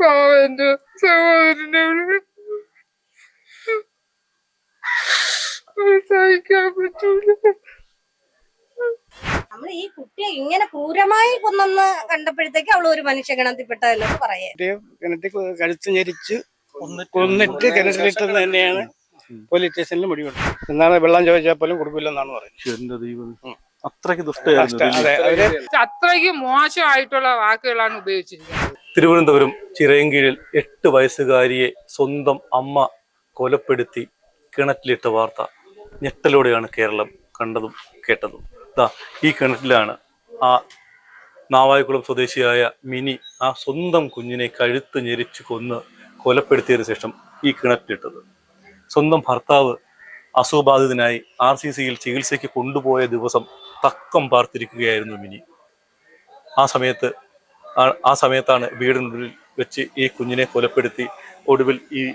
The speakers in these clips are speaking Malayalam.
പാവം എന്റെ സഹോദരനെ സഹിക്കാൻ പറ്റൂല. നമ്മൾ ഈ കുട്ടിയെ ഇങ്ങനെ ക്രൂരമായി കൊന്നെന്ന് കണ്ടപ്പോഴത്തേക്ക് അവൾ ഒരു മനുഷ്യഗണത്തിൽപ്പെട്ടതല്ലെന്ന് പറയാം. കിണറ്റിൽ കഴുത്ത് ഞെരിച്ച് കൊന്നിട്ട് കിണറ്റിലിട്ടെന്ന് തന്നെയാണ് പോലീസ് സ്റ്റേഷനിൽ മൊഴി എന്നാണ് വെള്ളം ചോദിച്ചാൽ പോലും കൊടുക്കില്ലെന്നാണ് പറയുന്നത്. അത്രയ്ക്ക് ദുഷ്ടയായിരുന്നു അത്രയ്ക്ക് മോശമായിട്ടുള്ള വാക്കുകളാണ് ഉപയോഗിച്ചിരിക്കുന്നത്. തിരുവനന്തപുരം ചിറയൻകീഴിൽ എട്ട് വയസ്സുകാരിയെ സ്വന്തം അമ്മ കൊലപ്പെടുത്തി കിണറ്റിലിട്ട വാർത്ത ഞെട്ടലോടെയാണ് കേരളം കണ്ടതും കേട്ടതും. ദാ ഈ കിണറ്റിലാണ് ആ നാവായിക്കുളം സ്വദേശിയായ മിനി ആ സ്വന്തം കുഞ്ഞിനെ കഴുത്ത് ഞെരിച്ച് കൊന്ന് കൊലപ്പെടുത്തിയതിനു ശേഷം ഈ കിണറ്റിലിട്ടത്. സ്വന്തം ഭർത്താവ് അസുഖബാധിതനായി ആർ സി സിയിൽ ചികിത്സയ്ക്ക് കൊണ്ടുപോയ ദിവസം തക്കം പാർത്തിരിക്കുകയായിരുന്നു മിനി. ആ സമയത്ത് ആ- സമയത്താണ് വീടിനുള്ളിൽ വെച്ച് ഈ കുഞ്ഞിനെ കൊലപ്പെടുത്തി ഒടുവിൽ ഈ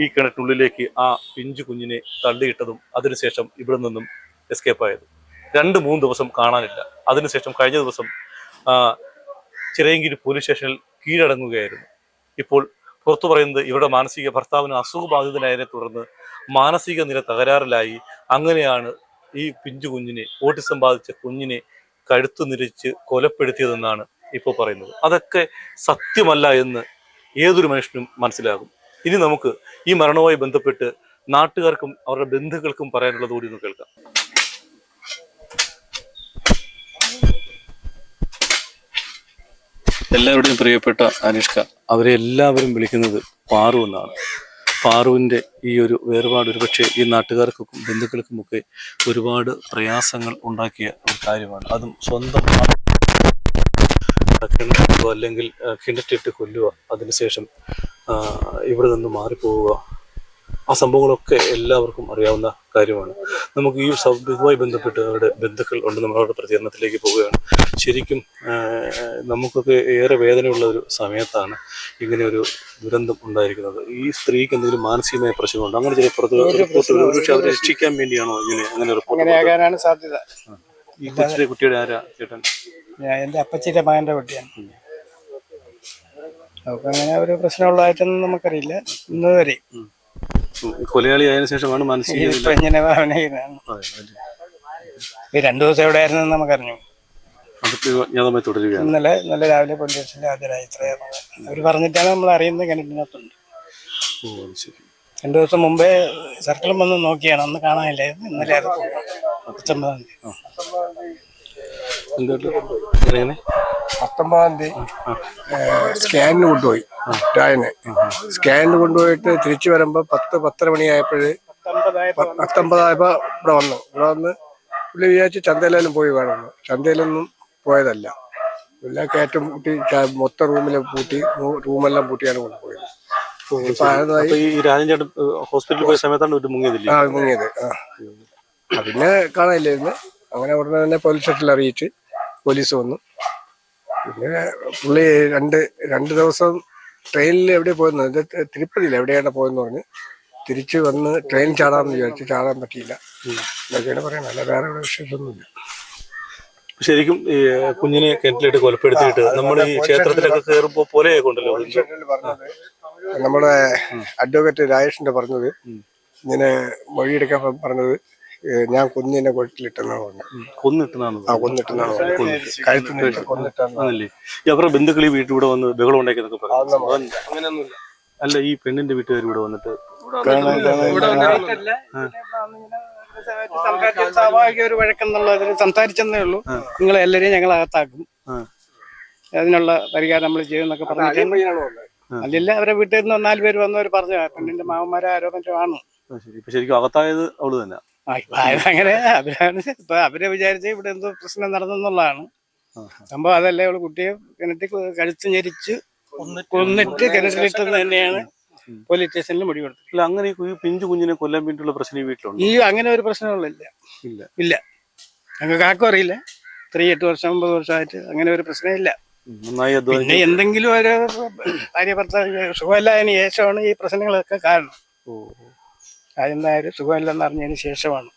ഈ കിണറ്റിനുള്ളിലേക്ക് ആ പിഞ്ചു കുഞ്ഞിനെ തള്ളിയിട്ടതും അതിനുശേഷം ഇവിടെ നിന്നും എസ്കേപ്പ് രണ്ട് മൂന്ന് ദിവസം കാണാനില്ല. അതിനുശേഷം കഴിഞ്ഞ ദിവസം ചിറയങ്കിരി പോലീസ് സ്റ്റേഷനിൽ കീഴടങ്ങുകയായിരുന്നു. ഇപ്പോൾ പുറത്തു പറയുന്നത് ഇവരുടെ മാനസിക ഭർത്താവിന് അസുഖബാധിതനായതിനെ തുടർന്ന് മാനസിക നില തകരാറിലായി. അങ്ങനെയാണ് ഈ പിഞ്ചു കുഞ്ഞിനെ ഓട്ടിസം ബാധിച്ച കുഞ്ഞിനെ കഴുത്തു നിരിച്ച് കൊലപ്പെടുത്തിയതെന്നാണ് ഇപ്പോൾ പറയുന്നത്. അതൊക്കെ സത്യമല്ല എന്ന് ഏതൊരു മനുഷ്യനും മനസ്സിലാകും. ഇനി നമുക്ക് ഈ മരണവുമായി ബന്ധപ്പെട്ട് നാട്ടുകാർക്കും അവരുടെ ബന്ധുക്കൾക്കും പറയാനുള്ളത് കൂടി ഒന്ന് കേൾക്കാം. എല്ലാവരുടെയും പ്രിയപ്പെട്ട അനുഷ്ക അവരെ എല്ലാവരും വിളിക്കുന്നത് പാറു എന്നാണ്. പാറുവിന്റെ ഈ ഒരു വേർപാട് ഒരുപക്ഷെ ഈ നാട്ടുകാർക്കും ബന്ധുക്കൾക്കുമൊക്കെ ഒരുപാട് പ്രയാസങ്ങൾ ഉണ്ടാക്കിയ ഒരു കാര്യമാണ്. അതും സ്വന്തം അല്ലെങ്കിൽ കിണറ്റിട്ട് കൊല്ലുക അതിനുശേഷം ഇവിടെ നിന്ന് മാറിപ്പോവുക ആ സംഭവങ്ങളൊക്കെ എല്ലാവർക്കും അറിയാവുന്ന കാര്യമാണ്. നമുക്ക് ഈ ഇതുമായി ബന്ധപ്പെട്ട് അവരുടെ ബന്ധുക്കൾ ഉണ്ട് നമ്മളവരുടെ പ്രതികരണത്തിലേക്ക് പോവുകയാണ്. ശരിക്കും നമുക്കൊക്കെ ഏറെ വേദനയുള്ള ഒരു സമയത്താണ് ഇങ്ങനെ ഒരു ദുരന്തം ഉണ്ടായിരിക്കുന്നത്. ഈ സ്ത്രീക്ക് എന്തെങ്കിലും മാനസികമായ പ്രശ്നമുണ്ട്? അങ്ങനെ ചില പുറത്ത് റിപ്പോർട്ട് ഒരുപക്ഷെ അവരെ രക്ഷിക്കാൻ വേണ്ടിയാണോ ഇങ്ങനെ അങ്ങനെ റിപ്പോർട്ട് സാധ്യത. ഈ കൊച്ചിലെ കുട്ടിയുടെ ആരാ ചേട്ടൻ? എന്റെ അപ്പച്ചിയുടെ മകന്റെ കുട്ടിയാണ്. നമുക്ക് അങ്ങനെ ഒരു പ്രശ്നമുള്ളതായിട്ടൊന്നും നമുക്കറിയില്ല. ഇന്ന് വരെ. കൊലയാളി ആയതിനു ശേഷമാണ് മാനസിക ഇപ്പൊ ഇങ്ങനെ അതെ, അതെ. ഈ രണ്ടു ദിവസം എവിടെ ആയിരുന്നു നമുക്കറിഞ്ഞു. അറിഞ്ഞു അജ്ഞാതമായി തുടരുകയാണ്. ഇന്നലെ നല്ല രാവിലെ പോലീസ് സ്റ്റേഷനിൽ ഹാജരായി ഇത്രയാണ് അവർ പറഞ്ഞിട്ടാണ് നമ്മൾ അറിയുന്നത് കിണറ്റിനകത്തുണ്ട് ഓ അത് ശരി. രണ്ടു ദിവസം മുമ്പേ സർക്കിളും വന്ന് നോക്കിയാണ്. അന്ന് കാണാനില്ലായിരുന്നു. ഇന്നലെ അത് പത്തൊമ്പതാം തീയതി. എന്താ എങ്ങനെ പത്തൊമ്പതാം തീയതി സ്കാനിന് കൊണ്ടുപോയി. രായനെ സ്കാനിന് കൊണ്ടുപോയിട്ട് തിരിച്ചു വരുമ്പോൾ പത്ത് പത്തര മണിയായപ്പോഴ് പത്തൊമ്പതായപ്പോ പത്തൊമ്പതായപ്പോ ഇവിടെ വന്നു. ഇവിടെ വന്ന് പുള്ളി വിചാരിച്ച് ചന്തയിലെല്ലാം പോയി കാണുന്നു. ചന്തയിലൊന്നും പോയതല്ല. എല്ലാം കയറ്റം കൂട്ടി മൊത്ത റൂമിലെ പൂട്ടി റൂമെല്ലാം പൂട്ടിയാണ് കൊണ്ടുപോയത്. ഹോസ്പിറ്റലിൽ പോയ സമയത്താണ് ആ മുങ്ങിയത്. ആ, പിന്നെ കാണാനില്ലായിരുന്നു. അങ്ങനെ ഉടനെ തന്നെ പോലീസ് സ്റ്റേഷനിൽ അറിയിച്ച് പോലീസ് വന്നു. പിന്നെ പുള്ളി രണ്ട് രണ്ട് ദിവസം ട്രെയിനിൽ എവിടെ പോയെന്ന് ഇത് തിരുപ്പതിയിൽ എവിടെയാണ് പോയെന്ന് പറഞ്ഞ് തിരിച്ചു വന്ന് ട്രെയിൻ ചാടാമെന്ന് വിചാരിച്ചു ചാടാൻ പറ്റിയില്ല. എന്നൊക്കെയാണ് പറയുന്നത്. അല്ല വേറെ ഇവിടെ വിശേഷമൊന്നുമില്ല. ശരിക്കും ഈ കുഞ്ഞിനെ കിണറ്റിലിട്ട് കൊലപ്പെടുത്തിയിട്ട് നമ്മൾ ഈ ക്ഷേത്രത്തിലൊക്കെ കയറുമ്പോ പോലെ കൊണ്ടല്ലോ നമ്മുടെ അഡ്വക്കേറ്റ് രാജേഷിന്റെ പറഞ്ഞത്. ഇങ്ങനെ മൊഴിയെടുക്കാൻ പറഞ്ഞത്. ഞാൻ കുഞ്ഞിനെ കൊട്ടിലിട്ടെന്നാണ് പറഞ്ഞത്. കൊന്നിട്ടെന്നാണ് ആ കൊന്നിട്ടെന്നാണ് പറഞ്ഞത്. കഴുത്തിന് കൊന്നിട്ടെന്നാണ്. ആണല്ലേ? ഈ അവരുടെ ബന്ധുക്കൾ ഈ വീട്ടിൽ ഇവിടെ വന്ന് ബഹളം ഉണ്ടാക്കിയെന്നൊക്കെ പറഞ്ഞു അങ്ങനെയൊന്നുമില്ല. അല്ല ഈ പെണ്ണിന്റെ വീട്ടുകാർ ഇവിടെ വന്നിട്ട് സ്വാഭാവിക ഒരു വഴക്കെന്നുള്ള സംസാരിച്ചെന്നേ ഉള്ളൂ. നിങ്ങളെ എല്ലാരെയും ഞങ്ങൾ അകത്താക്കും. അതിനുള്ള പരിഹാരം നമ്മൾ ചെയ്യുമെന്നൊക്കെ പറഞ്ഞു അല്ലില്ല അവരെ വീട്ടിൽ നിന്ന് നാല് പേര് വന്നവർ പറഞ്ഞു പെണ്ണിന്റെ മാവന്മാരെ ആരോപണം മറ്റോ ആണ്. ശരി. ഇപ്പൊ ശരിക്കും അകത്തായത് അവൾ തന്നെ അങ്ങനെ അവരാണ് ഇപ്പൊ അവരെ വിചാരിച്ച് ഇവിടെ എന്തോ പ്രശ്നം നടന്നെന്നുള്ളതാണ്. സംഭവം അതല്ലേ അവൾ കുട്ടിയെ കിണറ്റി കഴുത്ത് ഞെരിച്ച് കൊന്നിട്ട് കിണറ്റിലിട്ടെന്ന് തന്നെയാണ് പോലീസ് സ്റ്റേഷനിൽ മുടി കൊടുത്തത് അങ്ങനെ ഈ പിഞ്ചു കുഞ്ഞിനെ കൊല്ലാൻ വേണ്ടിയുള്ള പ്രശ്നം ഈ വീട്ടിലുണ്ട്? ഈ അങ്ങനെ ഒരു പ്രശ്നങ്ങളില്ല. ഇല്ല. ഇല്ല. ഞങ്ങൾക്ക് ആർക്കും അറിയില്ല. ഇത്രയും എട്ട് വർഷം ഒമ്പത് വർഷമായിട്ട് അങ്ങനെ ഒരു പ്രശ്നമില്ല പിന്നെ എന്തെങ്കിലും ഒരു ഭാര്യ ഭർത്താവ് സുഖമില്ലാതിന് ശേഷമാണ് ഈ പ്രശ്നങ്ങളൊക്കെ കാരണം. ഓ, ആദ്യം നായർ സുഖമില്ലെന്ന് അറിഞ്ഞതിന് ശേഷമാണ്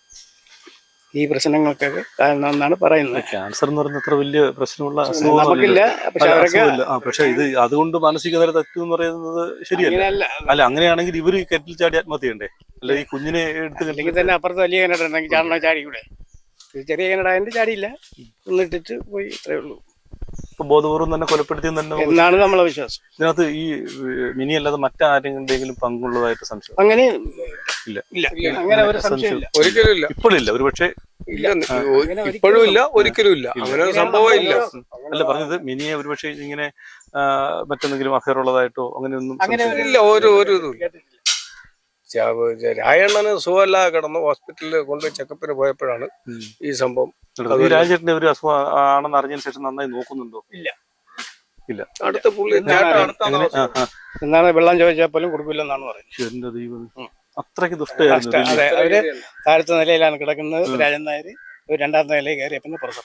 ഈ പ്രശ്നങ്ങൾക്കൊക്കെ കാരണം എന്നാണ് പറയുന്നത്. ക്യാൻസർ എന്ന് പറയുന്നത് അത്ര വലിയ പ്രശ്നമുള്ള നമുക്കില്ല. പക്ഷെ അവരൊക്കെ പക്ഷെ ഇത് അതുകൊണ്ട് മാനസിക നില തെറ്റു എന്ന് പറയുന്നത് ശരിയല്ല. അല്ല അങ്ങനെയാണെങ്കിൽ ഇവർ കെറ്റിൽ ചാടി ആത്മഹത്യ ചെയ്യണ്ടേ? അല്ല ഈ കുഞ്ഞിനെ എടുത്ത് അല്ലെങ്കിൽ തന്നെ അപ്പുറത്ത് വലിയ കിണർ ഉണ്ടെങ്കിൽ ചാടണ ചാടി കൂടെ ചെറിയ കിണറായതിന്റെ ചാടിയില്ല. ഒന്നിട്ടിട്ട് പോയി ഇത്രേ ഉള്ളൂ. ബോധപൂർവം തന്നെ കൊലപ്പെടുത്തി തന്നെ എന്നാണ് നമ്മളെ വിശ്വാസം. ഇതിനകത്ത് ഈ മിനി അല്ലാതെ മറ്റാരെങ്കിലും പങ്കുള്ളതായിട്ട് സംശയം? അങ്ങനെ ഇല്ല. ഇല്ല. അങ്ങനെ ഒരു സംശയമില്ല ഒരിക്കലും ഇല്ല. ഇപ്പോഴില്ല ഒരു പക്ഷേ ഇല്ല. ഇപ്പോഴും ഇല്ല. ഒരിക്കലും ഇല്ല. അങ്ങനെ ഒരു സംഭവം ഇല്ല. അല്ല പറഞ്ഞത് മിനിയെ ഒരുപക്ഷെ ഇങ്ങനെ മറ്റെന്തെങ്കിലും അഫയർ ഉള്ളതായിട്ടോ അങ്ങനെയൊന്നും ഇല്ല. ഓരോ ഒരു ഇതും ഇല്ല രായണ്ണന് സുഖമല്ല കിടന്ന് ഹോസ്പിറ്റലിൽ കൊണ്ട് ചെക്കപ്പിന് പോയപ്പോഴാണ് ഈ സംഭവം രാജേട്ടന്റെ ഒരു അസുഖം ആണെന്ന് അറിഞ്ഞതിന് ശേഷം നന്നായി നോക്കുന്നുണ്ടോ? ഇല്ല. ഇല്ല. അടുത്ത പുള്ളി. എന്നാണ് വെള്ളം ചോദിച്ചാൽ പോലും കൊടുക്കില്ലെന്നാണ് പറയുന്നത്. എന്റെ ദൈവം അത്രയ്ക്ക് ദുഷ്ടയായിരുന്നു. അവർ താഴത്തെ നിലയിലാണ് കിടക്കുന്നത്. രാജൻ നായർ ഒരു രണ്ടാമത്തെ നിലയിൽ കയറിയ പിന്നെ പുറത്തു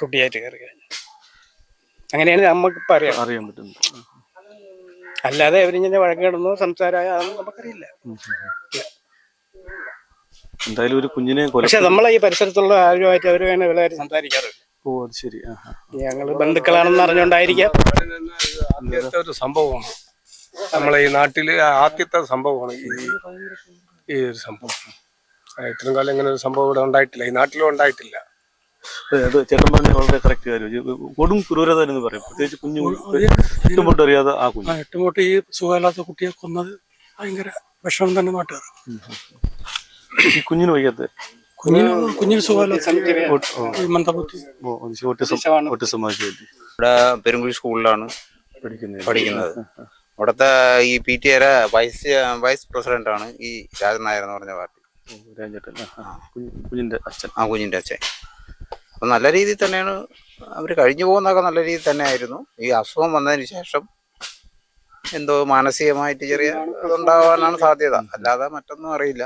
കുട്ടിയായിട്ട് കയറി കഴിഞ്ഞു. അങ്ങനെയാണ് നമുക്കിപ്പോ അറിയാം. അറിയാൻ പറ്റുന്നു അല്ലാതെ അവരിങ്ങനെ വഴക്ക് കിടന്നോ സംസാരമായ അതൊന്നും നമുക്കറിയില്ല. എന്തായാലും ഒരു കുഞ്ഞിനെ കൊല പക്ഷെ നമ്മളെ ഈ പരിസരത്തുള്ള ആരുമായിട്ട് അവർ വേണേ വിലയായി സംസാരിക്കാറില്ല ഓ അത് ശരി. ഞങ്ങൾ ബന്ധുക്കളാണെന്ന് അറിഞ്ഞോണ്ടായിരിക്കാം. ആദ്യത്തെ ഒരു സംഭവമാണ്. നമ്മളെ ഈ നാട്ടിൽ ആദ്യത്തെ സംഭവമാണ് ഈ ഈ ഒരു സംഭവം. ഇത്രയും കാലം ഇങ്ങനെ ഒരു സംഭവം ഇവിടെ ഉണ്ടായിട്ടില്ല. ഈ നാട്ടിലും ഉണ്ടായിട്ടില്ല. അതെ, ചേട്ടൻ പറഞ്ഞ വളരെ കറക്റ്റ് കാര്യം. കൊടും ക്രൂരത എന്ന് പറയും. പ്രത്യേകിച്ച് കുഞ്ഞു ഇഷ്ടംപോട്ട് അറിയാതെ ആ കുഞ്ഞു. എട്ടുമുട്ട് ഈ സുഖമില്ലാത്ത കുട്ടിയെ കൊന്നത് ഭയങ്കര വിഷമം തന്നെ നാട്ടുകാർ ഈ കുഞ്ഞിന് വയ്യാത്ത? കുഞ്ഞിന് കുഞ്ഞിന് സുഖമില്ലാത്ത ഈ മന്ദബുദ്ധി. ഓട്ടിസം ഓട്ടിസം ബാധിച്ചു ഇവിടെ പെരുങ്കുഴി സ്കൂളിലാണ് പഠിക്കുന്നത്. പഠിക്കുന്നത്. അവിടുത്തെ ഈ പി ടി എയുടെ വൈസ് വൈസ് പ്രസിഡന്റ് ആണ് ഈ രാജൻ നായർ എന്ന് പറഞ്ഞ പാർട്ടി. കുഞ്ഞിന്റെ അച്ഛൻ. ആ കുഞ്ഞിന്റെ അച്ഛൻ. അപ്പൊ നല്ല രീതിയിൽ തന്നെയാണ് അവർ കഴിഞ്ഞു പോകുന്നതൊക്കെ നല്ല രീതിയിൽ തന്നെ ആയിരുന്നു ഈ അസുഖം വന്നതിന് ശേഷം എന്തോ മാനസികമായിട്ട് ചെറിയ ഇതുണ്ടാവാനാണ് സാധ്യത. അല്ലാതെ മറ്റൊന്നും അറിയില്ല.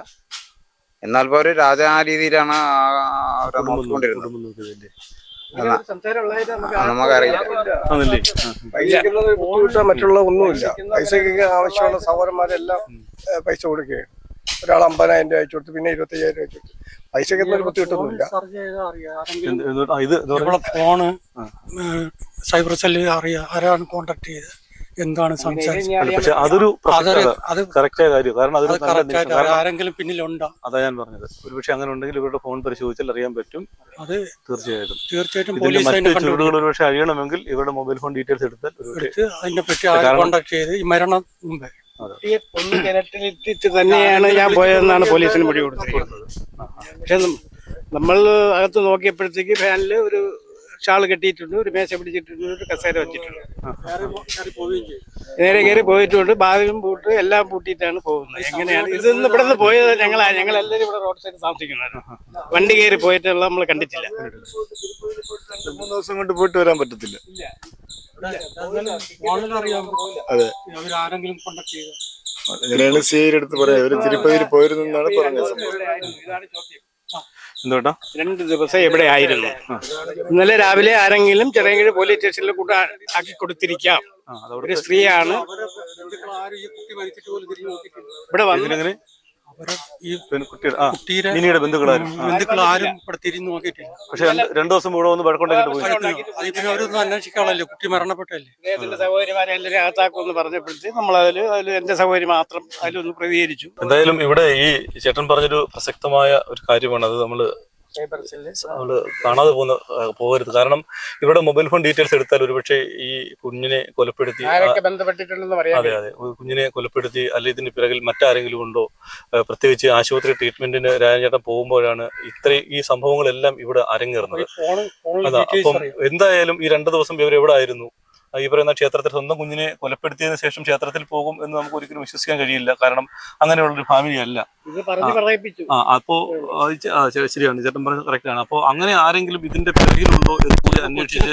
എന്നാൽ ഇപ്പോൾ അവർ രാജ ആ രീതിയിലാണ് അവരെ നോക്കിക്കൊണ്ടിരുന്നത്. നമുക്കറിയില്ല. മറ്റുള്ള ഒന്നുമില്ല. പൈസക്ക് ആവശ്യമുള്ള സഹോദരന്മാരെല്ലാം പൈസ കൊടുക്കുകയാണ്. ഒരാൾ അമ്പതിനായിരം രൂപ അയച്ചു കൊടുത്തു പിന്നെ ഇരുപത്തയ്യായിരം രൂപ അയച്ചു കൊടുത്തു. പൈസയ്ക്കൊന്നും ഒരു ബുദ്ധിമുട്ടൊന്നുമില്ല ഇത് പറഞ്ഞാൽ ഫോണ് സൈബർ സെല്ലിൽ അറിയാം ആരാണ് കോണ്ടാക്ട് ചെയ്ത് എന്താണ് സംസാരിച്ചത്? പക്ഷെ അതൊരു കറക്റ്റായ കാര്യം. കാരണം അത് അതൊരു ആരെങ്കിലും പിന്നിലുണ്ടോ? അതാ ഞാൻ പറഞ്ഞത്. ഒരുപക്ഷെ അങ്ങനെ ഉണ്ടെങ്കിൽ ഇവരുടെ ഫോൺ പരിശോധിച്ചാൽ അറിയാൻ പറ്റും. അത് തീർച്ചയായിട്ടും. തീർച്ചയായിട്ടും മറ്റ് കണ്ടുപിടിക്കും ചുരുടുകൾ ഒരുപക്ഷെ അഴിയണമെങ്കിൽ ഇവരുടെ മൊബൈൽ ഫോൺ ഡീറ്റെയിൽസ് എടുത്താൽ ഒരുപക്ഷെ എടുത്ത് അതിനെ പറ്റി ആരെ കാരണം- കോണ്ടാക്ട് ചെയ്ത്? ഈ മരണം മുമ്പേ. കുട്ടിയെ കൊന്നു കിണറ്റിലിട്ടിട്ട് തന്നെയാണ് ഞാൻ പോയതെന്നാണ് പോലീസിന് മൊഴി കൊടുത്തിരിക്കുന്നത് പക്ഷെ നമ്മൾ അകത്ത് നോക്കിയപ്പോഴത്തേക്ക് ഫാനിൽ ഒരു ഷാൾ കെട്ടിയിട്ടുണ്ട് ഒരു മേശ പിടിച്ചിട്ടുണ്ട് ഒരു കസേര വെച്ചിട്ടുണ്ട്. നേരെ കയറി പോയിട്ടുണ്ട് ബാഗും പൂട്ട് എല്ലാം പൂട്ടിയിട്ടാണ് പോകുന്നത്. എങ്ങനെയാണ്? ഇതൊന്നും ഇവിടെ നിന്ന് പോയത് ഞങ്ങളാ ഞങ്ങൾ എല്ലാവരും ഇവിടെ റോഡ് സൈഡ് താമസിക്കുന്നത് വണ്ടി കയറി പോയിട്ടുള്ള നമ്മൾ കണ്ടിട്ടില്ല. മൂന്ന് ദിവസം കൊണ്ട് പോയിട്ട് വരാൻ പറ്റത്തില്ല. അതെ. അവരാരെങ്കിലും കോണ്ടാക്ട് ചെയ്ത്? അങ്ങനെയാണ് സി അടുത്ത് പറയാം? അവർ തിരുപ്പതിയിൽ പോയിരുന്നു എന്നാണ് പറഞ്ഞത്. സംഭവം എന്തുകൊണ്ടാ രണ്ട് ദിവസം എവിടെ ആയിരുന്നു? ഇന്നലെ രാവിലെ ആരെങ്കിലും ചെറിയ പോലീസ് സ്റ്റേഷനിൽ കൂട്ട ആക്കി കൊടുത്തിരിക്കാം. ഒരു സ്ത്രീയാണ്. അവരെ ആരും ഈ കുട്ടി മരിച്ചിട്ട് പോലും തിരിഞ്ഞു നോക്കിയിട്ടില്ല. ഇവിടെ വന്ന് ഇതിലെങ്ങനെ അവരെ ഈ ആ കുട്ടിയുടെ മിനിയുടെ ബന്ധുക്കളാരും. ആ. ബന്ധുക്കൾ ആരും ഇവിടെ തിരിഞ്ഞു നോക്കിയിട്ടില്ല. പക്ഷെ രണ്ടു ദിവസം ഇവിടെ ഒന്ന് വഴക്കൊണ്ടാക്കിട്ട് പോയി. അതിപ്പോ അവരൊന്നും കുട്ടി മരണപ്പെട്ടല്ലേ അദ്ദേഹത്തിന്റെ സഹോദരിമാരെ എല്ലാവരും അകത്താക്കുമെന്ന് പറഞ്ഞപ്പോഴത്തേക്ക് നമ്മൾ അതിൽ അതിൽ എന്റെ സഹോദരി മാത്രം അതിലൊന്ന് പ്രതികരിച്ചു. എന്തായാലും ഇവിടെ ഈ ചേട്ടൻ പറഞ്ഞൊരു പ്രസക്തമായ ഒരു കാര്യമാണ്. അത് നമ്മൾ നമ്മൾ കാണാതെ പോകുന്ന പോകരുത്. കാരണം ഇവിടെ മൊബൈൽ ഫോൺ ഡീറ്റെയിൽസ് എടുത്താൽ ഒരുപക്ഷെ ഈ കുഞ്ഞിനെ കൊലപ്പെടുത്തി അതെ അതെ. കുഞ്ഞിനെ കൊലപ്പെടുത്തി അല്ലെ ഇതിന് പിറകിൽ മറ്റാരെങ്കിലും ഉണ്ടോ? പ്രത്യേകിച്ച് ആശുപത്രി ട്രീറ്റ്മെന്റിന് രാജചേട്ടൻ പോകുമ്പോഴാണ് ഇത്രയും ഈ സംഭവങ്ങളെല്ലാം ഇവിടെ അരങ്ങേറുന്നത്. അതാ അപ്പം എന്തായാലും ഈ രണ്ടു ദിവസം ഇവർ എവിടെ ആയിരുന്നു ഈ പറയുന്ന ക്ഷേത്രത്തിൽ സ്വന്തം കുഞ്ഞിനെ കൊലപ്പെടുത്തിയതിനു ശേഷം ക്ഷേത്രത്തിൽ പോകും എന്ന് നമുക്ക് ഒരിക്കലും വിശ്വസിക്കാൻ കഴിയില്ല. കാരണം അങ്ങനെയുള്ളൊരു ഫാമിലി അല്ല. ആ. അപ്പോ ശരിയാണ്. ചേട്ടൻ പറഞ്ഞത് കറക്റ്റ് ആണ്. അപ്പോ അങ്ങനെ ആരെങ്കിലും ഇതിന്റെ പിറകിലുണ്ടോ എന്ന് കൂടി അന്വേഷിച്ച്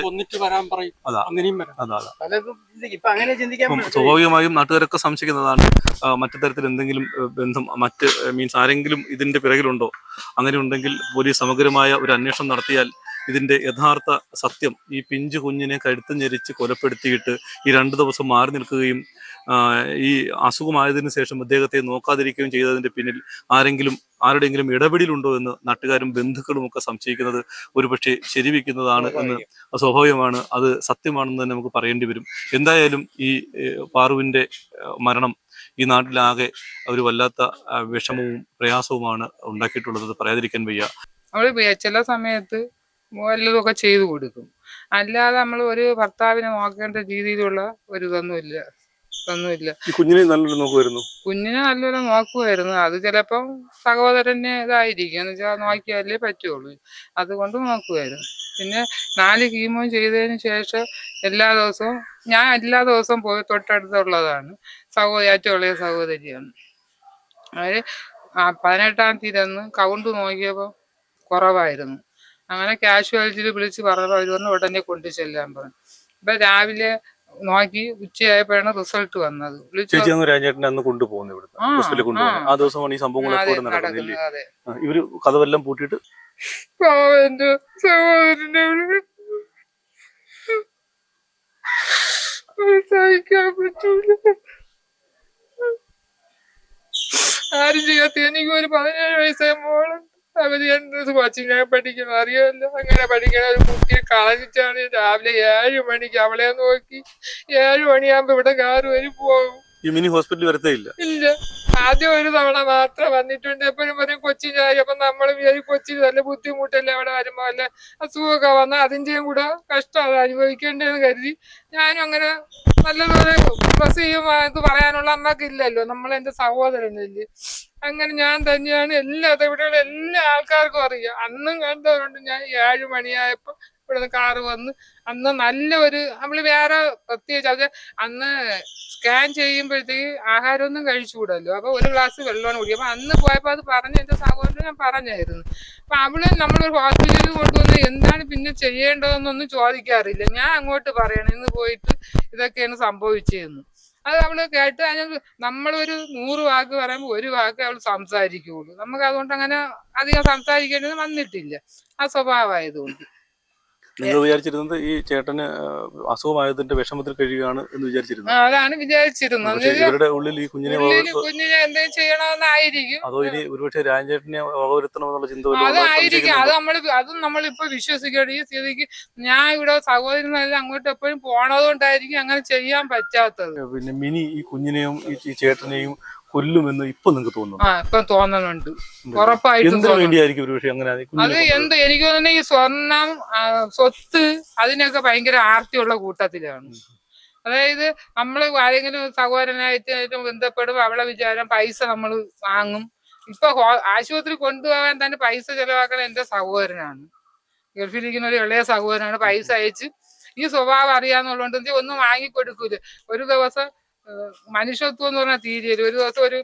സ്വാഭാവികമായും നാട്ടുകാരൊക്കെ സംശയിക്കുന്നതാണ് മറ്റു തരത്തിൽ എന്തെങ്കിലും ബന്ധം മറ്റ് മീൻസ് ആരെങ്കിലും ഇതിന്റെ പിറകിലുണ്ടോ? അങ്ങനെ ഉണ്ടെങ്കിൽ പോലീസ് സമഗ്രമായ ഒരു അന്വേഷണം നടത്തിയാൽ ഇതിന്റെ യഥാർത്ഥ സത്യം ഈ പിഞ്ചു കുഞ്ഞിനെ കഴുത്ത് ഞെരിച്ച് കൊലപ്പെടുത്തിയിട്ട് ഈ രണ്ട് ദിവസം മാറി നിൽക്കുകയും ഈ അസുഖമായതിനു ശേഷം അദ്ദേഹത്തെ നോക്കാതിരിക്കുകയും ചെയ്തതിന്റെ പിന്നിൽ ആരെങ്കിലും ആരുടെയെങ്കിലും ഇടപെടലുണ്ടോ എന്ന് നാട്ടുകാരും ബന്ധുക്കളും ഒക്കെ സംശയിക്കുന്നത് ഒരുപക്ഷെ ശരിവെക്കുന്നതാണ് എന്ന് സ്വാഭാവികമാണ്. അത് സത്യമാണെന്ന് തന്നെ നമുക്ക് പറയേണ്ടി വരും. എന്തായാലും ഈ പാറുവിന്റെ പാറുവിന്റെ മരണം ഈ നാട്ടിലാകെ ഒരു വല്ലാത്ത വിഷമവും പ്രയാസവുമാണ് ഉണ്ടാക്കിയിട്ടുള്ളത് പറയാതിരിക്കാൻ വയ്യ. ചില സമയത്ത് വല്ലതുമൊക്കെ ചെയ്തു കൊടുക്കും. അല്ലാതെ നമ്മൾ ഒരു ഭർത്താവിനെ നോക്കേണ്ട രീതിയിലുള്ള ഒരു ഇതൊന്നുമില്ല. ഒന്നുമില്ല കുഞ്ഞിനെ നല്ലൊരു നോക്കുമായിരുന്നു കുഞ്ഞിനെ നല്ലപോലെ നോക്കുമായിരുന്നു അത് ചിലപ്പം സഹോദരനെ ഇതായിരിക്കും. എന്ന് വെച്ചാൽ നോക്കിയാലേ പറ്റുള്ളൂ. അതുകൊണ്ട് നോക്കുമായിരുന്നു പിന്നെ നാല് കീമോ ചെയ്തതിന് ശേഷം എല്ലാ ദിവസവും ഞാൻ എല്ലാ ദിവസവും പോയി തൊട്ടടുത്തുള്ളതാണ്. സഹോദരി ഏറ്റവും ഇളയ സഹോദരിയാണ്. അവർ ആ പതിനെട്ടാം തീയതി അന്ന് കൗണ്ട് നോക്കിയപ്പോൾ കുറവായിരുന്നു. അങ്ങനെ കാഷ്വാലിറ്റിയിൽ വിളിച്ച് പറഞ്ഞപ്പോൾ അവർ പറഞ്ഞു ഉടനെ കൊണ്ടു ചെല്ലാൻ പറഞ്ഞു. ഇപ്പൊ രാവിലെ നോക്കി ഉച്ചയായപ്പോഴാണ് റിസൾട്ട് വന്നത്. ചേച്ചി അന്ന് കൊണ്ടുപോകുന്നു ആ, ഹോസ്പിറ്റലിൽ ദിവസമാണ് ഈ സംഭവങ്ങളൊക്കെ ഇവിടെ ഇവർ കഥവെല്ലാം പൂട്ടിയിട്ട് സഹിക്കാൻ പറ്റൂല. ആരും ചെയ്യാത്ത എനിക്ക് ഒരു പതിനേഴ് വയസ്സായ മോളുണ്ട് അവർ കോച്ചിങ് പഠിക്കണം അറിയാമല്ലോ. അങ്ങനെ പഠിക്കണ ഒരു കുട്ടിയെ കളഞ്ഞിട്ടാണ് രാവിലെ ഏഴ് മണിക്ക് അവളെ നോക്കി. ഏഴ് മണിയാകുമ്പോ ഇവിടെ കാറ് വരും പോകും ഈ മിനി ഹോസ്പിറ്റലിൽ വരത്തേ ഇല്ല. ആദ്യം ഒരു തവണ മാത്രം വന്നിട്ടുണ്ട്. എപ്പോഴും കൊച്ചിന്റെ കാര്യം. അപ്പൊ നമ്മൾ വിചാരിക്കും കൊച്ചിന് നല്ല ബുദ്ധിമുട്ടല്ലേ അവിടെ വരുമ്പോ അല്ലെ അസുഖമൊക്കെ വന്ന അതിന്റെയും കൂടെ കഷ്ടം അത് അനുഭവിക്കേണ്ടതെന്ന് കരുതി. ഞാനും അങ്ങനെ നല്ലതുപോലെ ഡ്രസ് ചെയ്യും ഇത് പറയാനുള്ള അമ്മയ്ക്ക് ഇല്ലല്ലോ. നമ്മൾ എന്റെ സഹോദരനല്ലേ. അങ്ങനെ ഞാൻ തന്നെയാണ് എല്ലാ ഇവിടെയുള്ള എല്ലാ ആൾക്കാർക്കും അറിയാം. അന്നും കണ്ടവരുണ്ട് ഞാൻ ഏഴ് മണിയായപ്പോ ഇവിടുന്ന് കാറ് വന്ന് അന്ന് നല്ല ഒരു നമ്മൾ വേറെ പ്രത്യേകിച്ച് അത് അന്ന് സ്കാൻ ചെയ്യുമ്പോഴത്തേക്ക് ആഹാരമൊന്നും കഴിച്ചുകൂടല്ലോ. അപ്പൊ ഒരു ഗ്ലാസ് വെള്ളമാണ് കുടിക്കുക. അപ്പൊ അന്ന് പോയപ്പോ അത് പറഞ്ഞ എന്റെ സഹോദരൻ ഞാൻ പറഞ്ഞായിരുന്നു. അപ്പൊ അവൾ നമ്മളൊരു ഹോസ്പിറ്റലിൽ കൊണ്ടുവന്ന് എന്താണ് പിന്നെ ചെയ്യേണ്ടതെന്നൊന്നും ചോദിക്കാറില്ല. ഞാൻ അങ്ങോട്ട് പറയണം. ഇന്ന് പോയിട്ട് ഇതൊക്കെയാണ് സംഭവിച്ചതെന്ന്. അത് അവൾ കേട്ട് അതിന് നമ്മളൊരു നൂറ് വാക്ക് പറയുമ്പോൾ ഒരു വാക്ക് അവൾ സംസാരിക്കുകയുള്ളൂ നമുക്ക് അതുകൊണ്ട് അങ്ങനെ അധികം സംസാരിക്കേണ്ടത് വന്നിട്ടില്ല. ആ സ്വഭാവമായതുകൊണ്ട്. നിങ്ങൾ വിചാരിച്ചിരുന്നത് ഈ ചേട്ടന് അസുഖമായതിന്റെ വിഷമത്തിൽ കഴിയുകയാണ് എന്ന് വിചാരിച്ചിരുന്നു അതാണ് വിചാരിച്ചിരുന്നത്. ഇവരുടെ ഉള്ളിൽ ഈ കുഞ്ഞിനെ കുഞ്ഞിനെ എന്തെങ്കിലും ചെയ്യണമെന്നായിരിക്കും. അതോ ഇനി ഒരുപക്ഷെ രാജേട്ടനെ വകവരുത്തണമെന്നുള്ള ചിന്ത അതായിരിക്കും. അത് നമ്മൾ അതും നമ്മളിപ്പോ വിശ്വസിക്കണം ഈ സ്ഥിതിക്ക് ഞാൻ ഇവിടെ സഹോദരനല്ല അങ്ങോട്ട് എപ്പോഴും പോണതുകൊണ്ടായിരിക്കും അങ്ങനെ ചെയ്യാൻ പറ്റാത്തത്. പിന്നെ മിനി ഈ കുഞ്ഞിനെയും ഈ ചേട്ടനെയും കൊല്ലുമെന്ന് ഇപ്പൊ നിങ്ങൾക്ക് തോന്നുന്നു ആ ഇപ്പൊ തോന്നുന്നുണ്ട് ഉറപ്പായിട്ടും എന്തിനു തോന്നുന്നു. വേണ്ടിയായിരിക്കും ഒരുപക്ഷെ അങ്ങനെ അത് കുഞ്ഞിനെ എന്ത് എനിക്ക് തോന്നുന്നു ഈ സ്വർണം ആ, സ്വത്ത് അതിനൊക്കെ ഭയങ്കര ആർത്തിയുള്ള കൂട്ടത്തിലാണ്. അതായത് നമ്മൾ ആരെങ്കിലും സഹോദരനായിട്ട് ബന്ധപ്പെടും അവളെ വിചാരം പൈസ നമ്മൾ വാങ്ങും. ഇപ്പൊ ഹോ- ആശുപത്രി കൊണ്ടുപോകാൻ തന്നെ പൈസ ചെലവാക്കുന്ന എന്റെ സഹോദരനാണ്. ഗൾഫിലിരിക്കുന്ന ഒരു ഇളയ സഹോദരനാണ്. പൈസ അയച്ച് ഈ സ്വഭാവം അറിയാന്നുള്ളതുകൊണ്ട് ഒന്നും വാങ്ങിക്കൊടുക്കൂല. ഒരു ദിവസം മനുഷ്യത്വം എന്ന് പറഞ്ഞാൽ തീരെയില്ല ഒരു ദിവസം ഒരു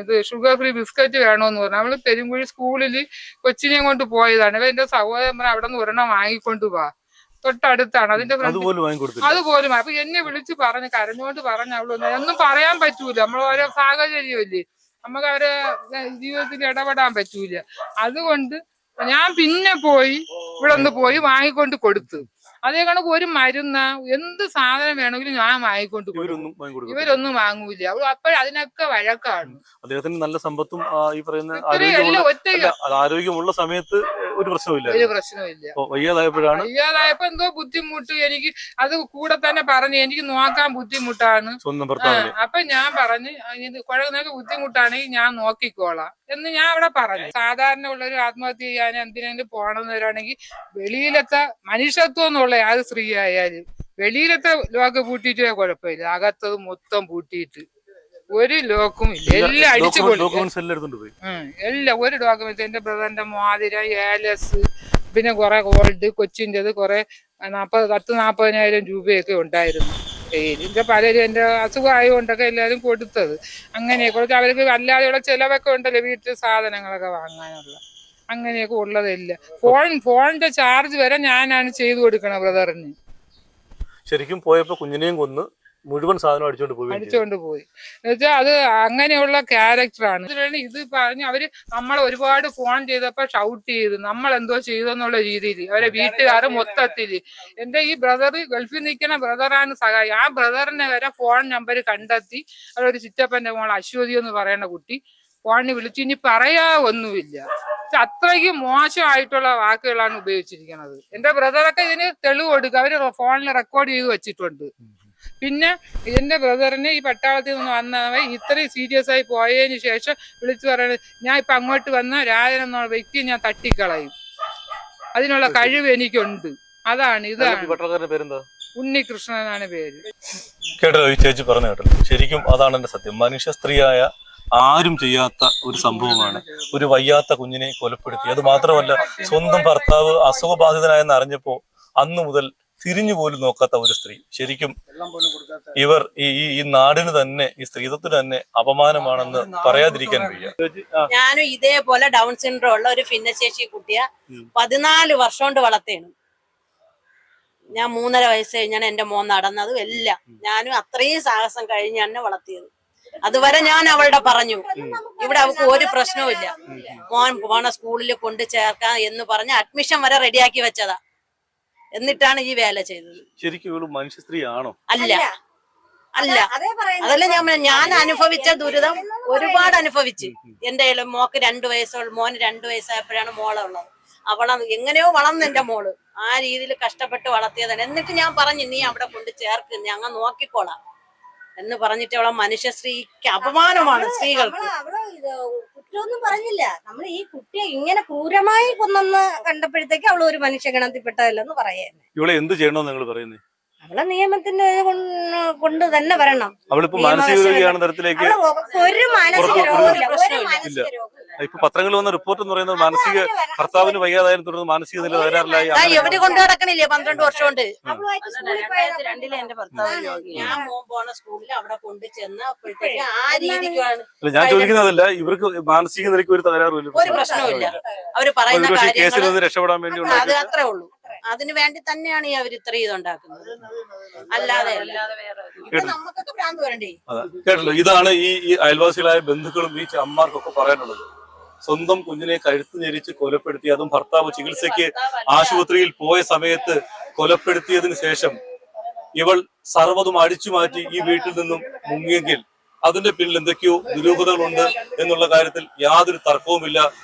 ഇത് ഷുഗർ ഫ്രീ ബിസ്ക്കറ്റ് വേണമെന്ന് പറഞ്ഞു. അവൾ പെരുങ്കുഴി സ്കൂളിൽ കൊച്ചിനെ കൊണ്ട് പോയതാണ്. അപ്പൊ എന്റെ സഹോദരൻ പറഞ്ഞു അവിടെ നിന്ന് ഒരെണ്ണം വാങ്ങിക്കൊണ്ട് പോവാ തൊട്ടടുത്താണ്. അതിന്റെ അതുപോലും അപ്പൊ എന്നെ വിളിച്ച് പറഞ്ഞു കരഞ്ഞുകൊണ്ട് പറഞ്ഞു അവളൊന്നും ഒന്നും പറയാൻ പറ്റൂല. നമ്മൾ ഓരോ സാഹചര്യമല്ലേ? നമുക്ക് അവരെ ജീവിതത്തിൽ ഇടപെടാൻ പറ്റൂല. അതുകൊണ്ട് ഞാൻ പിന്നെ പോയി ഇവിടെ ഒന്ന് പോയി വാങ്ങിക്കൊണ്ട് കൊടുത്തു. അതേ കണക്ക് ഒരു മരുന്ന് എന്ത് സാധനം വേണമെങ്കിലും ഞാൻ വാങ്ങിക്കൊണ്ട് കൊടുക്കും. ഇവരൊന്നും വാങ്ങൂല അപ്പോഴും അതിനൊക്കെ വഴക്കാണ്. അദ്ദേഹത്തിന് നല്ല സമ്പത്തും ഈ പറയുന്ന ആരോഗ്യമുള്ള സമയത്ത് ഒരു ഒരു പ്രശ്നമില്ല വയ്യാതായപ്പോഴാണ്? വയ്യാതായപ്പോ എന്തോ ബുദ്ധിമുട്ട്. എനിക്ക് അത് കൂടെ തന്നെ പറഞ്ഞു. എനിക്ക് നോക്കാൻ ബുദ്ധിമുട്ടാണ്. സ്വന്തം ഭർത്താവ് അപ്പൊ ഞാൻ പറഞ്ഞു "ആ, ഇത് ബുദ്ധിമുട്ടാണെങ്കിൽ ഞാൻ നോക്കിക്കോളാം. എന്ന് ഞാൻ അവിടെ പറഞ്ഞു. സാധാരണ ഉള്ളൊരു ആത്മഹത്യ ചെയ്യാൻ എന്തിനെങ്കിലും പോകണമെന്നവരാണെങ്കിൽ വെളിയിലത്തെ മനുഷ്യത്വം എന്നുള്ള ആ സ്ത്രീ ആയാലും വെളിയിലത്തെ ലോക്ക് പൂട്ടിയിട്ടേ കുഴപ്പമില്ല. അകത്തത് മൊത്തം പൂട്ടിയിട്ട്. ഒരു ലോക്കും ഇല്ല. എല്ലാം അടിച്ചു പോയി. എല്ലാം ഒരു ഡോക്യുമെന്റ് എന്റെ ബ്രദറിന്റെ മാതിര ഏലസ് പിന്നെ കുറെ ഗോൾഡ് കൊച്ചിന്റെത് കുറെ നാപ്പത് പത്ത് നാപ്പതിനായിരം രൂപയൊക്കെ ഉണ്ടായിരുന്നു. ഇതിന്റെ പലരും എന്റെ അസുഖമായതുകൊണ്ടൊക്കെ എല്ലാവരും കൊടുത്തത്. അങ്ങനെ കുറച്ച് അവർക്ക് അല്ലാതെയുള്ള ചിലവൊക്കെ ഉണ്ടല്ലോ വീട്ടിൽ സാധനങ്ങളൊക്കെ വാങ്ങാനുള്ള. അങ്ങനെയൊക്കെ ഉള്ളതില്ല. ഫോൺ ഫോണിന്റെ ചാർജ് വരെ ഞാനാണ് ചെയ്തു കൊടുക്കണം ബ്രദറിന് ശരിക്കും പോയപ്പോ കുഞ്ഞിനെയും കൊന്ന് മുഴുവൻ സാധനം അടിച്ചോണ്ട് പോയി അടിച്ചുകൊണ്ട് പോയി. എന്നുവെച്ചാൽ അത് അങ്ങനെയുള്ള ക്യാരക്ടറാണ് ഇത് പറഞ്ഞ് അവർ നമ്മൾ ഒരുപാട് ഫോൺ ചെയ്തപ്പോ ഷൗട്ട് ചെയ്തു. നമ്മൾ എന്തോ ചെയ്തെന്നുള്ള രീതിയിൽ. അവരെ വീട്ടുകാർ മൊത്തത്തിൽ എന്റെ ഈ ബ്രദർ ഗൾഫിൽ നിൽക്കുന്ന ബ്രദറാണ് സഹായി. ആ ബ്രദറിനെ വരെ ഫോൺ നമ്പർ കണ്ടെത്തി. അവരൊരു ചിറ്റപ്പന്റെ മോൾ അശ്വതി എന്ന് പറയുന്ന കുട്ടി ഫോണിൽ വിളിച്ചു ഇനി പറയാ ഒന്നുമില്ല പക്ഷെ അത്രയ്ക്ക് മോശമായിട്ടുള്ള വാക്കുകളാണ് ഉപയോഗിച്ചിരിക്കുന്നത്. എന്റെ ബ്രദറൊക്കെ ഇതിന് തെളിവ് കൊടുക്കുക അവർ ഫോണിൽ റെക്കോർഡ് ചെയ്ത് വെച്ചിട്ടുണ്ട്. പിന്നെ എന്റെ ബ്രദറിന് ഈ പട്ടാളത്തിൽ നിന്ന് വന്നവ ഇത്രയും സീരിയസ് ആയി പോയതിന് ശേഷം വിളിച്ചു പറയുന്നത് ഞാൻ ഇപ്പം അങ്ങോട്ട് വന്ന രാജൻ എന്നുള്ള വ്യക്തിയെ ഞാൻ തട്ടിക്കളയും. അതിനുള്ള കഴിവ് എനിക്കുണ്ട്. അതാണ് ഇതാണ്. ഉണ്ണികൃഷ്ണനാണ് പേര്. കേട്ടോ ഈ ചേച്ചി പറഞ്ഞു കേട്ടോ. ശരിക്കും അതാണ് എന്റെ സത്യം. മനുഷ്യ സ്ത്രീയായ ആരും ചെയ്യാത്ത ഒരു സംഭവമാണ്. ഒരു വയ്യാത്ത കുഞ്ഞിനെ കൊലപ്പെടുത്തി. അത് മാത്രമല്ല സ്വന്തം ഭർത്താവ് അസുഖബാധിതനായെന്ന് അറിഞ്ഞപ്പോ അന്നു മുതൽ തിരിഞ്ഞു പോലും നോക്കാത്ത ഒരു സ്ത്രീ. ശരിക്കും ഇവർ ഈ ഈ- ഈ നാടിന് തന്നെ ഈ സ്ത്രീത്വത്തിന് തന്നെ അപമാനമാണെന്ന് പറയാതിരിക്കാൻ വയ്യ. ഞാനും ഇതേപോലെ ഡൗൺ സിൻഡ്രോം ഉള്ള ഒരു ഭിന്നശേഷി കുട്ടിയെ പതിനാല് വർഷം കൊണ്ട് വളർത്തേണ് ഞാൻ മൂന്നര വയസ്സ് കഴിഞ്ഞാണ് എന്റെ മോൻ നടന്നതും. എല്ലാം. ഞാനും അത്രയും സാഹസം കഴിഞ്ഞാണ് വളർത്തിയത്. അതുവരെ ഞാൻ അവളുടെ പറഞ്ഞു. ഇവിടെ അവൾക്ക് ഒരു പ്രശ്നവും ഇല്ല. മോൻ പോണ സ്കൂളിൽ കൊണ്ട് ചേർക്കാം എന്ന് പറഞ്ഞ് അഡ്മിഷൻ വരെ റെഡിയാക്കി വെച്ചതാ. എന്നിട്ടാണ് ഈ വേല ചെയ്തത്. ശരിക്കും ഇവൾ മനുഷ്യ സ്ത്രീ ആണോ അല്ല. അല്ല. അതല്ല ഞാൻ ഞാൻ അനുഭവിച്ച ദുരിതം ഒരുപാട് അനുഭവിച്ച്. എന്റെ മോക്ക് രണ്ടു വയസ്സുള്ള മോന് രണ്ടു വയസ്സായപ്പോഴാണ് മോളെ ഉള്ളത്. അവളെ എങ്ങനെയോ വളർന്നു എന്റെ മോൾ. ആ രീതിയിൽ കഷ്ടപ്പെട്ട് വളർത്തിയതാണ്. എന്നിട്ട് ഞാൻ പറഞ്ഞു നീ അവിടെ കൊണ്ട് ചേർക്ക്. ഞങ്ങൾ നോക്കിക്കോളാം. എന്ന് പറഞ്ഞിട്ട് അവളെ മനുഷ്യ സ്ത്രീക്ക് അപമാനമാണ് സ്ത്രീകൾക്ക്. കുറ്റമൊന്നും പറഞ്ഞില്ല. നമ്മൾ ഈ കുട്ടിയെ ഇങ്ങനെ ക്രൂരമായി കൊന്നെന്ന് കണ്ടപ്പോഴത്തേക്ക് അവൾ ഒരു മനുഷ്യഗണത്തിൽപ്പെട്ടതല്ലെന്ന് പറയാ ഇവളെ എന്ത് ചെയ്യണമെന്ന് നിങ്ങൾ പറയുന്നത് അവളെ നിയമത്തിന്റെ കൊണ്ട് തന്നെ വരണം. അവളിപ്പോ നിയമവശം- മാനസിക രോഗിയാണ് തരത്തിലേക്ക് ഒരു മാനസിക രോഗമില്ല. ഒരു മാനസിക രോഗമില്ല ഇപ്പൊ പത്രങ്ങളിൽ വന്ന റിപ്പോർട്ട് എന്ന് പറയുന്നത് മാനസിക ഭർത്താവിന് വയ്യാതായാലും തുടർന്ന് മാനസിക നില തകരാറിലായി എവിടെ കൊണ്ടു നടക്കണില്ലേ? പന്ത്രണ്ട് വർഷം കൊണ്ട്. അവളുമായിട്ട് സ്കൂളിൽ രണ്ടായിരത്തി രണ്ടിലെ എന്റെ ഭർത്താവ് ഞാൻ മോൻ പോണ സ്കൂളിൽ അവിടെ കൊണ്ട് ചെന്ന് അപ്പോഴത്തേക്ക് ആ രീതിക്കാണ് ഞാൻ ചോദിക്കുന്നതല്ല ഇവർക്ക് മാനസിക നിലയ്ക്ക് ഒരു തകരാറുമില്ല ഒരു പ്രശ്നവുമില്ല. അവർ പറയുന്ന കേസിൽ കാര്യങ്ങൾ നിന്ന് രക്ഷപ്പെടാൻ വേണ്ടി അത് അത്രേ ഉള്ളൂ. അതിനു വേണ്ടി തന്നെയാണ് ഈ അവർ ഇത്ര ഇതുണ്ടാക്കുന്നത്. അല്ലാതെ. കേട്ടല്ലോ. ഇതാണ് ഈ ഈ അയൽവാസികളായ ബന്ധുക്കളും ഈ അമ്മമാർക്കൊക്കെ പറയാനുള്ളത്. സ്വന്തം കുഞ്ഞിനെ കഴുത്ത് ഞെരിച്ച് കൊലപ്പെടുത്തി അതും ഭർത്താവ് ചികിത്സയ്ക്ക് ആശുപത്രിയിൽ പോയ സമയത്ത് കൊലപ്പെടുത്തിയതിനു ശേഷം ഇവൾ സർവതും അടിച്ചു മാറ്റി ഈ വീട്ടിൽ നിന്നും മുങ്ങിയെങ്കിൽ അതിന്റെ പിന്നിൽ എന്തൊക്കെയോ ദുരൂഹതകളുണ്ട് എന്നുള്ള കാര്യത്തിൽ യാതൊരു തർക്കവുമില്ല.